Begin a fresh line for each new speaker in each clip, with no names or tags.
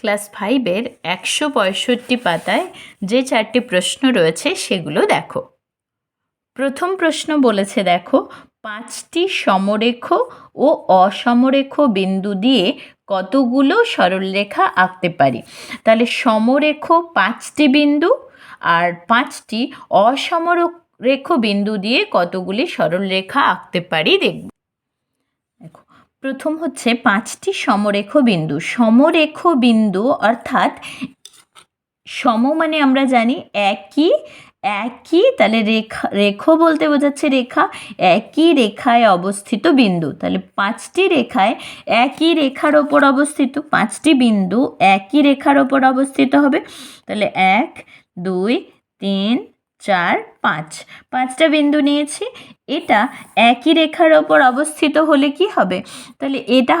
Class ফাইভের একশো পঁয়ষট্টি পাতায় যে চারটি প্রশ্ন রয়েছে সেগুলো দেখো। প্রথম প্রশ্ন বলেছে, দেখো, পাঁচটি সমরেখ ও অসমরেখ বিন্দু দিয়ে কতগুলো সরলরেখা আঁকতে পারি? তাহলে সমরেখ পাঁচটি বিন্দু আর পাঁচটি অসমরেখ বিন্দু দিয়ে কতগুলি সরলরেখা আঁকতে পারি দেখব। দেখো প্রথম হচ্ছে পাঁচটি সমরেখ বিন্দু সমরেখ বিন্দু অর্থাৎ সম মানে আমরা জানি একই একই, তাহলে রেখা, রেখ বলতে বোঝাচ্ছে রেখা, একই রেখায় অবস্থিত বিন্দু। তাহলে পাঁচটি রেখায় একই রেখার ওপর অবস্থিত, পাঁচটি বিন্দু একই রেখার ওপর অবস্থিত হবে। তাহলে এক, দুই, তিন চার, পাঁচ। পাঁচটা বিন্দু নিয়েছি। এটা একই রেখার ওপর অবস্থিত হলে কি হবে? তাহলে এটা,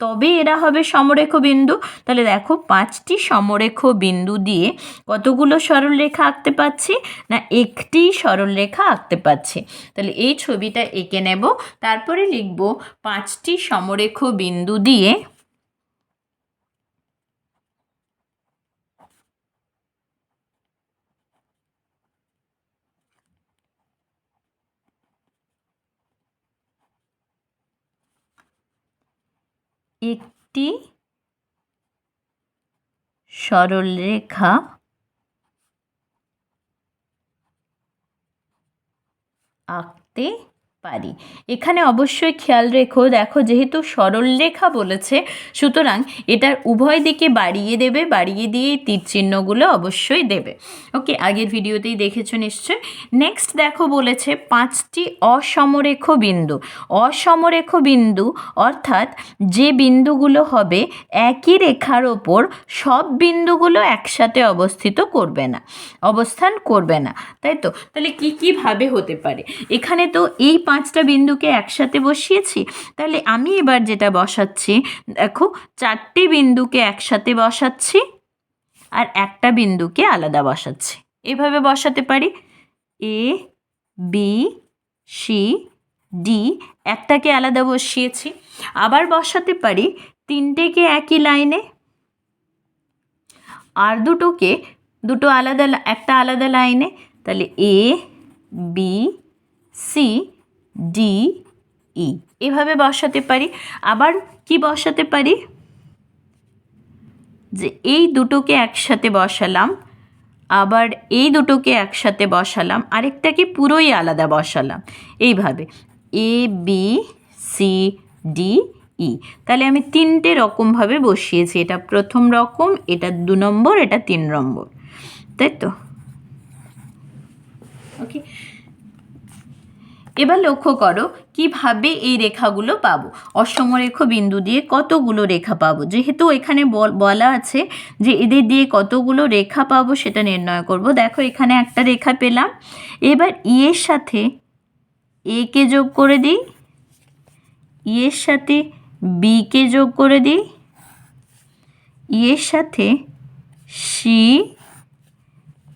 তবে এরা হবে সমরেখ বিন্দু। তাহলে দেখো, পাঁচটি সমরেখ বিন্দু দিয়ে কতগুলো সরলরেখা আঁকতে পাচ্ছি না একটি সরলরেখা আঁকতে পাচ্ছি তাহলে এই ছবিটা এঁকে নেব। তারপরে লিখব পাঁচটি সমরেখ বিন্দু দিয়ে একটি সরলরেখা আঁকতে পারি। এখানে অবশ্যই খেয়াল রেখো, দেখো যেহেতু সরলরেখা বলেছে, সুতরাং এটার উভয় দিকে বাড়িয়ে দেবে, বাড়িয়ে দিয়ে তীর চিহ্নগুলো অবশ্যই দেবে। ওকে, আগের ভিডিওতেই দেখেছ নিশ্চয় নেক্সট দেখো বলেছে পাঁচটি অসমরেখ বিন্দু। অসমরেখ বিন্দু অর্থাৎ যে বিন্দুগুলো হবে একই রেখার ওপর সব বিন্দুগুলো একসাথে অবস্থিত করবে না, অবস্থান করবে না, তাই তো? তাহলে কী কীভাবে হতে পারে? এখানে তো এই পাঁচটা বিন্দুকে একসাথে বসিয়েছি, তাহলে আমি এবার যেটা বসাচ্ছি, দেখো চারটি বিন্দুকে একসাথে বসাচ্ছি আর একটা বিন্দুকে আলাদা বসাচ্ছি। এভাবে বসাতে পারি? এ বি সি ডি একটাকে আলাদা বসিয়েছি। আবার বসাতে পারি তিনটেকে একই লাইনে আর দুটোকে দুটো আলাদা একটা আলাদা লাইনে, তাহলে A B C D E. এভাবে বসাতে পারি। আবার কি বসাতে পারি? যে এই দুটোকে একসাথে বসালাম, আবার এই দুটোকে একসাথে বসালাম, আরেকটাকে পুরোই আলাদা বসালাম। এইভাবে। A, B, C, D, E. তাহলে আমি তিনটে রকমভাবে বসিয়েছি। এটা প্রথম রকম, এটা দু নম্বর, এটা তিন নম্বর। তাই তো? ওকে। এবার লক্ষ্য করো কীভাবে এই রেখাগুলো পাবো। অসমরেখ বিন্দু দিয়ে কতগুলো রেখা পাবো? যেহেতু এখানে বলা আছে যে এদের দিয়ে কতগুলো রেখা পাবো সেটা নির্ণয় করব। দেখো এখানে একটা রেখা পেলাম। এবার ইয়ের সাথে একে যোগ করে দিই। ইয়ের সাথে বিকে যোগ করে দিই। ইয়ের সাথে সি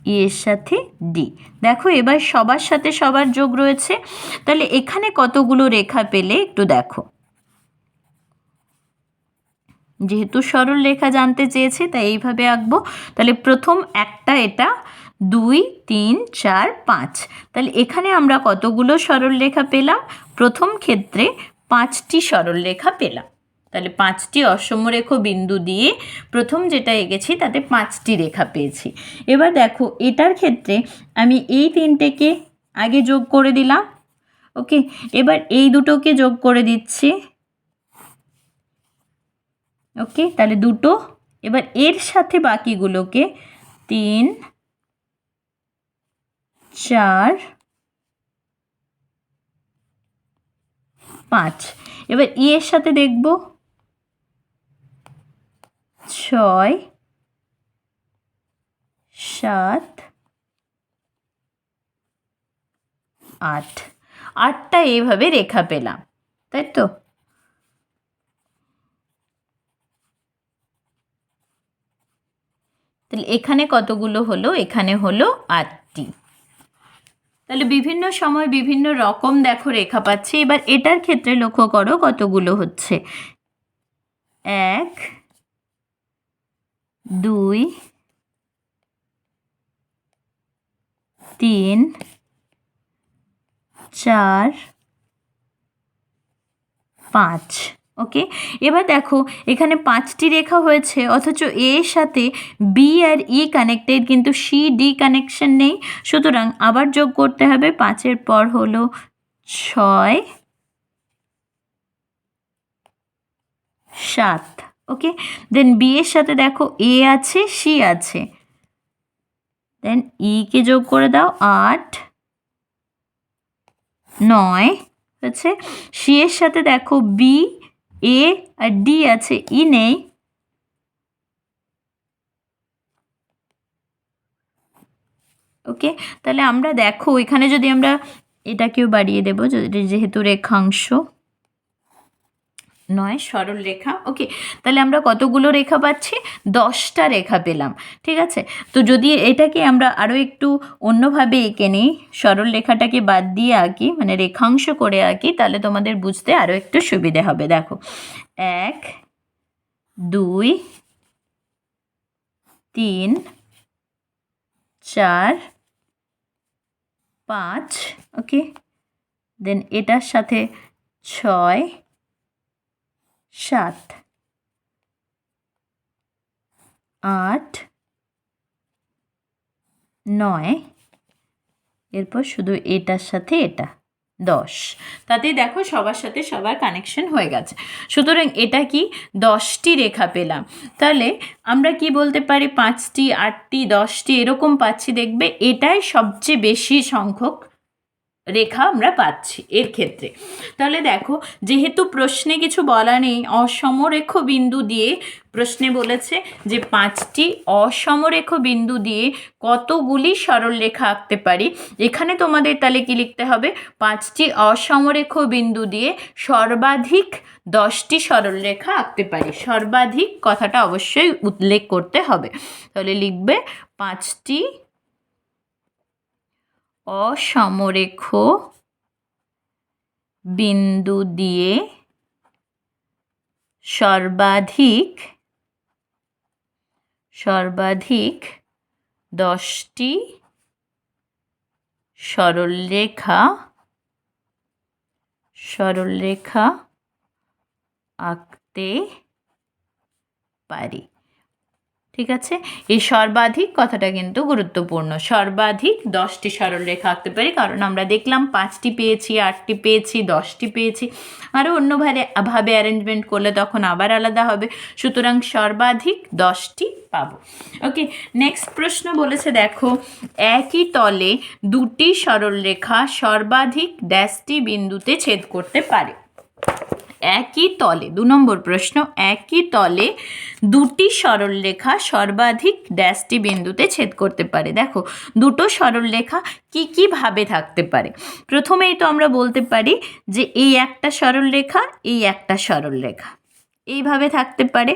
এর সাথে ডি। দেখো, এবার সবার সাথে সবার যোগ রয়েছে। তাহলে এখানে কতগুলো রেখা পেলে একটু দেখো। যেহেতু সরল রেখা জানতে চেয়েছে, তাই এইভাবে আঁকবো। তাহলে প্রথম একটা এটা দুই, তিন, চার, পাঁচ। তাহলে এখানে আমরা কতগুলো সরল রেখা পেলাম? প্রথম ক্ষেত্রে পাঁচটি সরল রেখা পেলাম। তাহলে পাঁচটি অসমরেখ বিন্দু দিয়ে প্রথম যেটা এঁকেছি, তাতে পাঁচটি রেখা পেয়েছি। এবার দেখো, এটার ক্ষেত্রে আমি এই তিনটেকে আগে যোগ করে দিলাম, ওকে? এবার এই দুটোকে যোগ করে দিচ্ছি, ওকে? তাহলে দুটো। এবার এর সাথে বাকিগুলোকে তিন, চার, পাঁচ। এবার ই এর সাথে দেখব ছয়, সাত, আট। আটটা এইভাবে রেখা পেলাম, তাই তো? তাহলে এখানে কতগুলো হলো? এখানে হলো আটটি। তাহলে বিভিন্ন সময় বিভিন্ন রকম দেখো রেখা পাচ্ছি। এবার এটার ক্ষেত্রে লক্ষ্য করো কতগুলো হচ্ছে। এক দুই, তিন, চার, পাঁচ। ওকে? এবার দেখো, এখানে পাঁচটি রেখা হয়েছে, অথচ এর সাথে বি আর ই কানেক্টেড কিন্তু সি, ডি কানেকশন নেই। সুতরাং আবার যোগ করতে হবে, পাঁচের পর হলো ছয়, সাত। ওকে দেন বি এর সাথে দেখো এ আছে সি আছে। দেন ইকে যোগ করে দাও, আট, নয়, হচ্ছে? সি এর সাথে দেখো বি এ আর ডি আছে ই নেই। ওকে তাহলে আমরা দেখো, এখানে যদি আমরা এটাকেও বাড়িয়ে দেবো যেহেতু রেখাংশ। নয়, সরল রেখা ওকে তাহলে আমরা কতগুলো রেখা পাচ্ছি? দশটা রেখা পেলাম, ঠিক আছে? তো যদি এটাকে আমরা আরও একটু অন্যভাবে এঁকে নিই, সরল রেখাটাকে বাদ দিয়ে আঁকি মানে রেখাংশ করে আঁকি, তাহলে তোমাদের বুঝতে আরও একটু সুবিধে হবে। দেখো, এক, দুই, তিন, চার, পাঁচ ওকে দেন এটার সাথে ছয় সাত, আট, নয়, এরপর শুধু এটার সাথে এটা, দশ। তাতেই দেখো সবার সাথে সবার কানেকশন হয়ে গেছে। সুতরাং এটা কি? দশটি রেখা পেলাম। তাহলে আমরা কি বলতে পারি? পাঁচটি, আটটি, দশটি এরকম পাচ্ছি, দেখবে এটাই সবচেয়ে বেশি সংখ্যক রেখা আমরা পাচ্ছি এর ক্ষেত্রে। তাহলে দেখো, যেহেতু প্রশ্নে কিছু বলা নেই, অসমরেখ বিন্দু দিয়ে প্রশ্নে বলেছে যে পাঁচটি অসমরেখ বিন্দু দিয়ে কতগুলি সরলরেখা আঁকতে পারি, এখানে তোমাদের তাহলে কি লিখতে হবে? পাঁচটি অসমরেখ বিন্দু দিয়ে সর্বাধিক দশটি সরলরেখা আঁকতে পারি। সর্বাধিক কথাটা অবশ্যই উল্লেখ করতে হবে। তাহলে লিখবে পাঁচটি অসমরেখ বিন্দু দিয়ে সর্বাধিক সর্বাধিক দশটি সরলরেখা সরলরেখা আঁকতে পারি। ঠিক আছে? এই সর্বাধিক কথাটা কিন্তু গুরুত্বপূর্ণ। সর্বাধিক দশটি সরলরেখা আঁকতে পারি, কারণ আমরা দেখলাম পাঁচটি পেয়েছি, আটটি পেয়েছি, দশটি পেয়েছি। আরও অন্যভাবে, ভাবে অ্যারেঞ্জমেন্ট করলে তখন আবার আলাদা হবে। সুতরাং সর্বাধিক দশটি পাবো। ওকে নেক্সট প্রশ্ন বলেছে, দেখো, একই তলে দুটি সরলরেখা সর্বাধিক ড্যাশটি বিন্দুতে ছেদ করতে পারে। একই তলে, দু নম্বর প্রশ্ন, একই তলে দুটি সরল রেখা সর্বাধিক ড্যাশটি বিন্দুতে ছেদ করতে পারে। দেখো, দুটো সরলরেখা কি কি ভাবে থাকতে পারে? প্রথমেই তো আমরা বলতে পারি যে এই একটা সরল রেখা এই একটা সরল রেখা এইভাবে থাকতে পারে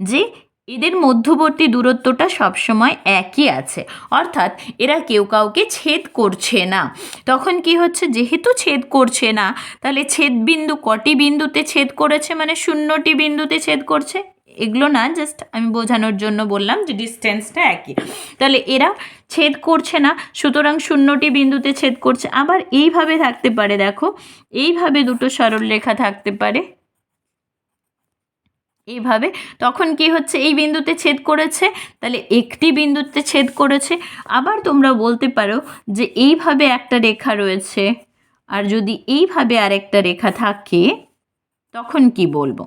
যে এদের মধ্যবর্তী দূরত্বটা সবসময় একই আছে। অর্থাৎ এরা কেউ কাউকে ছেদ করছে না। তখন কি হচ্ছে? যেহেতু ছেদ করছে না, তাহলে ছেদ বিন্দু কটি বিন্দুতে ছেদ করেছে? মানে শূন্যটি বিন্দুতে ছেদ করছে? এগুলো না জাস্ট আমি বোঝানোর জন্য বললাম যে ডিস্টেন্সটা একই। তাহলে এরা ছেদ করছে না, সুতরাং শূন্যটি বিন্দুতে ছেদ করছে। আবার এইভাবে থাকতে পারে, দেখো। এইভাবে দুটো সরল রেখা থাকতে পারে। এইভাবে তখন কি হচ্ছে? এই বিন্দুতে ছেদ করেছে, তাহলে একটি বিন্দুতে ছেদ করেছে। আবার তোমরা বলতে পারো যে এইভাবে একটা রেখা রয়েছে, আর যদি এইভাবে আরেকটা রেখা থাকে তখন কি বলব?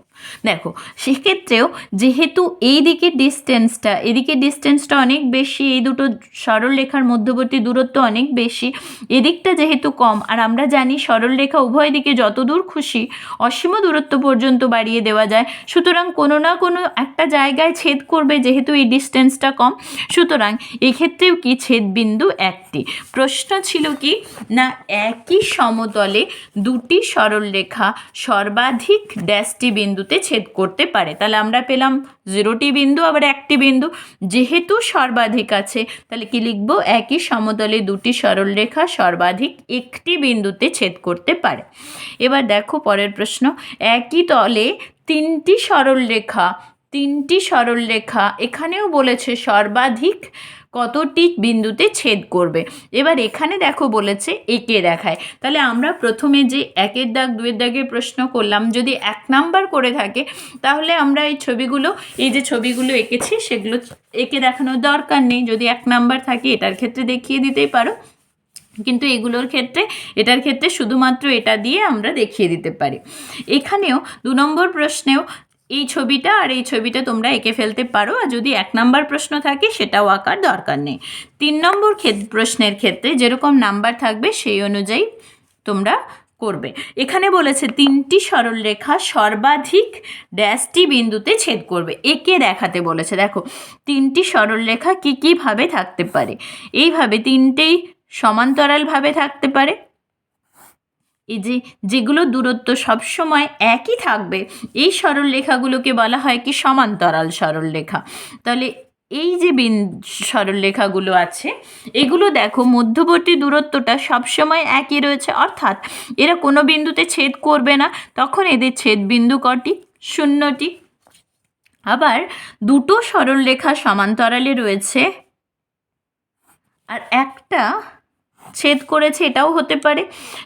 দেখো, সেক্ষেত্রেও যেহেতু এই দিকের ডিস্টেন্সটা এদিকে ডিস্টেন্সটা অনেক বেশি, এই দুটো সরল রেখার মধ্যবর্তী দূরত্ব অনেক বেশি, এদিকটা যেহেতু কম, আর আমরা জানি সরল রেখা উভয় দিকে যত দূর খুশি অসীম দূরত্ব পর্যন্ত বাড়িয়ে দেওয়া যায়। সুতরাং কোনো না কোনো একটা জায়গায় ছেদ করবে যেহেতু এই ডিস্টেন্সটা কম। সুতরাং এক্ষেত্রেও কি ছেদ বিন্দু একটি? প্রশ্ন ছিল কি, না একই সমতলে দুটি সরল রেখা সর্বাধিক ড্যাশটি বিন্দুতে ছেদ করতে পারে। তাহলে আমরা পেলাম জিরোটি বিন্দু, আবার একটি বিন্দু। যেহেতু সর্বাধিক আছে, তাহলে কি লিখব? একই সমতলে দুটি সরল রেখা সর্বাধিক একটি বিন্দুতে ছেদ করতে পারে। এবার দেখো পরের প্রশ্ন। একই তলে তিনটি সরল রেখা, তিনটি সরলরেখা এখানেও বলেছে সর্বাধিক কতটি বিন্দুতে ছেদ করবে? এবার এখানে দেখো বলেছে একে দেখায়। তাহলে আমরা প্রথমে যে একের দাগ দুয়ের দাগের প্রশ্ন করলাম, যদি এক নাম্বার করে থাকে, তাহলে আমরা এই ছবিগুলো, এই যে ছবিগুলো এঁকেছি, সেগুলো এঁকে দেখানোর দরকার নেই। যদি এক নাম্বার থাকে, এটার ক্ষেত্রে দেখিয়ে দিতেই পারো। কিন্তু এগুলোর ক্ষেত্রে, এটার ক্ষেত্রে শুধুমাত্র এটা দিয়ে আমরা দেখিয়ে দিতে পারি। এখানেও দু নম্বর প্রশ্নেও এই ছবিটা আর এই ছবিটা তোমরা এঁকে ফেলতে পারো, আর যদি এক নাম্বার প্রশ্ন থাকে সেটাও আঁকার দরকার নেই। তিন নম্বর প্রশ্নের ক্ষেত্রে যেরকম নাম্বার থাকবে সেই অনুযায়ী তোমরা করবে। এখানে বলেছে, তিনটি সরলরেখা সর্বাধিক ড্যাশটি বিন্দুতে ছেদ করবে। একে দেখাতে বলেছে, দেখো, তিনটি সরলরেখা কী কীভাবে থাকতে পারে? এইভাবে তিনটেই সমান্তরালভাবে থাকতে পারে। এই যে যেগুলো দূরত্ব সবসময় একই থাকবে, এই সরলরেখাগুলোকে বলা হয় কি সমান্তরাল সরলরেখা। তাহলে এই যে বিন সরলরেখাগুলো আছে, এগুলো দেখো মধ্যবর্তী দূরত্বটা সবসময় একই রয়েছে, অর্থাৎ এরা কোনো বিন্দুতে ছেদ করবে না, তখন এদের ছেদ বিন্দু কটি? শূন্যটি। আবার দুটো সরল সরলরেখা সমান্তরালে রয়েছে, আর একটা ছেদ করেছে, এটাও হতে পারে।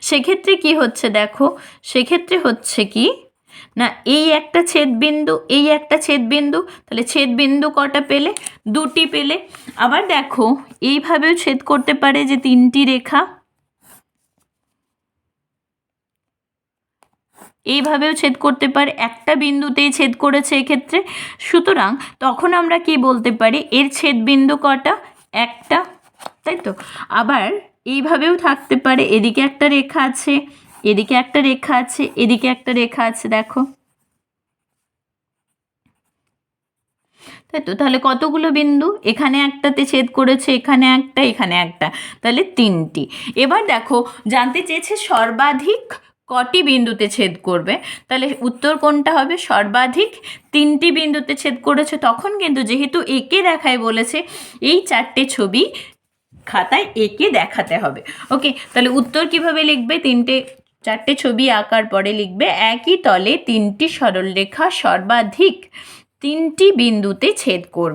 সেক্ষেত্রে কি হচ্ছে দেখো, সেক্ষেত্রে হচ্ছে কি, না, এই একটা ছেদ বিন্দু এই একটা ছেদ বিন্দু তাহলে ছেদ বিন্দু কটা পেলে? দুটি পেলে। আবার দেখো, এইভাবেও ছেদ করতে পারে যে তিনটি রেখা। এইভাবেও ছেদ করতে পারে, একটা বিন্দুতেই ছেদ করেছে এক্ষেত্রে। সুতরাং তখন আমরা কি বলতে পারি, এর ছেদ বিন্দু কটা? একটা, তাই তো? আবার এইভাবেও থাকতে পারে। এদিকে একটা রেখা আছে, এদিকে একটা রেখা আছে, এদিকে একটা রেখা আছে, দেখো। তাই তো? তাহলে কতগুলো বিন্দু? এখানে একটাতে ছেদ করেছে, এখানে একটা এখানে একটা। তাহলে তিনটি। এবার দেখো, জানতে চেয়েছে সর্বাধিক কটি বিন্দুতে ছেদ করবে? তাহলে উত্তর কোনটা হবে? সর্বাধিক তিনটি বিন্দুতে ছেদ করেছে। তখন কিন্তু যেহেতু একে দেখায় বলেছে, এই চারটে ছবি খাতায় এঁকে দেখাতে হবে। ওকে তাহলে উত্তর কীভাবে লিখবে? তিনটে, চারটে ছবি আঁকার পরে লিখবে, একই তলে তিনটি সরলরেখা সর্বাধিক তিনটি বিন্দুতে ছেদ করবে।